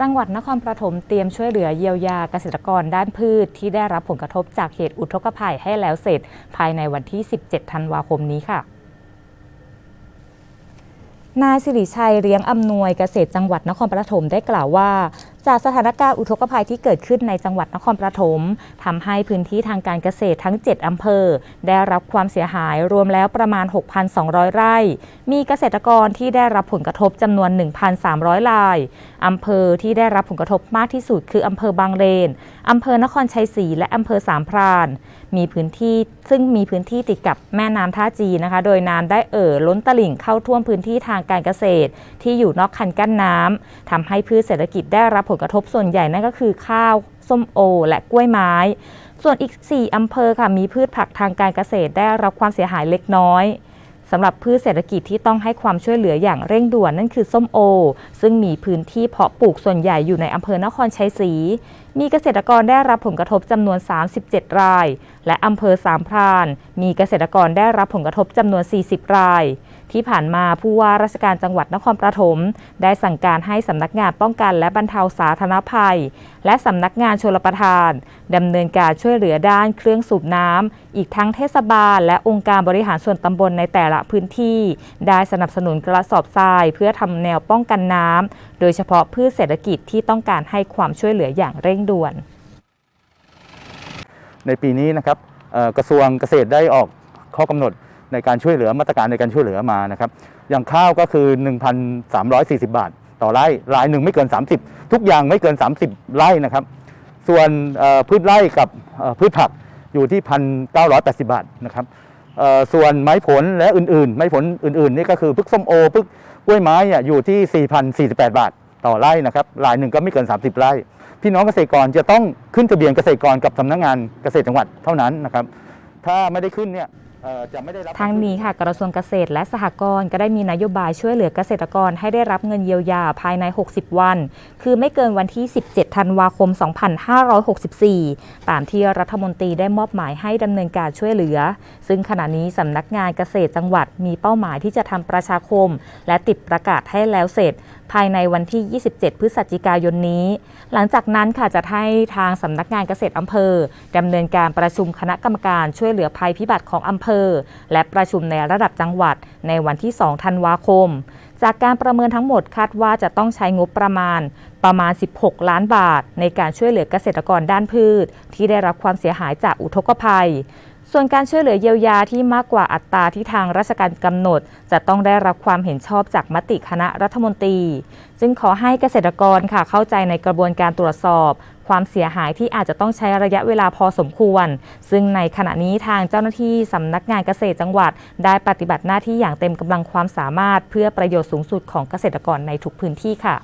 จังหวัดนครปฐมเตรียมช่วยเหลือเยียวยาเกษตรกรด้านพืช ที่ได้รับผลกระทบจากเหตุอุทกภัยให้แล้วเสร็จ ภายในวันที่ 17 ธันวาคมนี้ค่ะนายสิริชัยเลี้ยงอำนวยเกษตรจังหวัดนครปฐมได้กล่าวว่า จากสถานการณ์อุทกภัยที่เกิดขึ้นในจังหวัดนครปฐมทำให้พื้นที่ทางการเกษตรทั้ง 7อำเภอ ได้รับความเสียหายรวมแล้วประมาณ 6,200 ไร่ มีเกษตรกรที่ได้รับผลกระทบจำนวน 1,300รายอำเภอที่ได้รับผลกระทบมากที่สุดคืออำเภอบางเลนอำเภอนครชัยศรีและอำเภอสามพรานมีพื้นที่ซึ่งมีพื้นที่ติดกับแม่น้ำท่าจีนะคะ โดยน้ำได้เอ่อล้นตลิ่งเข้าท่วมพื้นที่ทางการเกษตร ที่อยู่นอกคันกั้นน้ำทำให้พืชเศรษฐกิจได้รับผลกระทบส่วนใหญ่นั่นก็คือข้าว ส้มโอ และกล้วยไม้ ส่วนอีก 4 อำเภอค่ะมีพืชผักทางการเกษตรได้รับความเสียหายเล็กน้อยสำหรับพืชเศรษฐกิจที่ต้องให้ความช่วยเหลืออย่างเร่งด่วนนั่นคือส้มโอ ซึ่งมีพื้นที่เพาะปลูกส่วนใหญ่อยู่ในอำเภอนครชัยศรี มีเกษตรกรได้รับผลกระทบจำนวน 37 ราย และอำเภอสามพราน มีเกษตรกรได้รับผลกระทบจำนวน 40 รายที่ผ่านมาผู้ว่าราชการจังหวัดนครปฐมได้สั่งการให้สำนักงานป้องกันและบรรเทาสาธารณภัย และสำนักงานชลประทานดำเนินการช่วยเหลือด้านเครื่องสูบน้ำอีกทั้งเทศบาล และองค์การบริหารส่วนตำบลในแต่ละพื้นที่ ได้สนับสนุนกระสอบทราย เพื่อทำแนวป้องกันน้ำโดยเฉพาะพืชเศรษฐกิจที่ต้องการให้ความช่วยเหลืออย่างเร่งด่วน ในปีนี้นะครับกระทรวงเกษตรได้ออกข้อกำหนด ในการช่วยเหลือมาตรการในการช่วยเหลือมานะครับ อย่างข้าวก็คือ 1,340 บาท ต่อไร่รายหนึ่งไม่เกิน 30 ทุกอย่างไม่เกิน 30 ไร่นะครับ ส่วนพืชไร่กับพืชผักอยู่ที่ 1,980 บาทนะครับส่วนไม้ผลและอื่นๆ ไม้ผลอื่นๆนี่ก็คือพึกส้มโอพึกกล้วยไม้เนี่ยอยู่ที่ 4,048 บาท ต่อไร่นะครับรายหนึ่งก็ไม่เกิน 30 ไร่ พี่น้องเกษตรกรจะต้องขึ้นทะเบียนเกษตรกรกับสำนักงานเกษตรจังหวัดเท่านั้นนะครับ ถ้าไม่ได้ขึ้นเนี่ย ทั้งนี้ค่ะกระทรวงเกษตรและสหกรณ์ก็ได้มีนโยบายช่วยเหลือเกษตรกรให้ได้รับเงินเยียวยาภายใน 60 วัน คือไม่เกินวันที่ 17 ธันวาคม 2564 ตามที่รัฐมนตรีได้มอบหมายให้ดำเนินการช่วยเหลือ ซึ่งขณะนี้สำนักงานเกษตรจังหวัดมีเป้าหมายที่จะทำประชาคม และติดประกาศให้แล้วเสร็จ ภายในวันที่ 27 พฤศจิกายนนี้ หลังจากนั้นค่ะจะให้ทางสำนักงานเกษตรอำเภอดำเนินการประชุมคณะกรรมการช่วยเหลือภัยพิบัติของอำเภอและประชุมในระดับจังหวัดในวันที่ 2 ธันวาคม จากการประเมินทั้งหมดคาดว่าจะต้องใช้งบประมาณประมาณ 16 ล้านบาท ในการช่วยเหลือเกษตรกรด้านพืช ที่ได้รับความเสียหายจากอุทกภัย ส่วนการช่วยเหลือเยียวยาที่มากกว่าอัตราที่ทางราชการกำหนด จะต้องได้รับความเห็นชอบจากมติคณะรัฐมนตรีจึงขอให้เกษตรกรค่ะเข้าใจในกระบวนการตรวจสอบ ความเสียหายที่อาจจะต้องใช้ระยะเวลาพอสมควร ซึ่งในขณะนี้ทางเจ้าหน้าที่สำนักงานเกษตรจังหวัด ได้ปฏิบัติหน้าที่อย่างเต็มกำลังความสามารถ เพื่อประโยชน์สูงสุดของเกษตรกรในทุกพื้นที่ค่ะ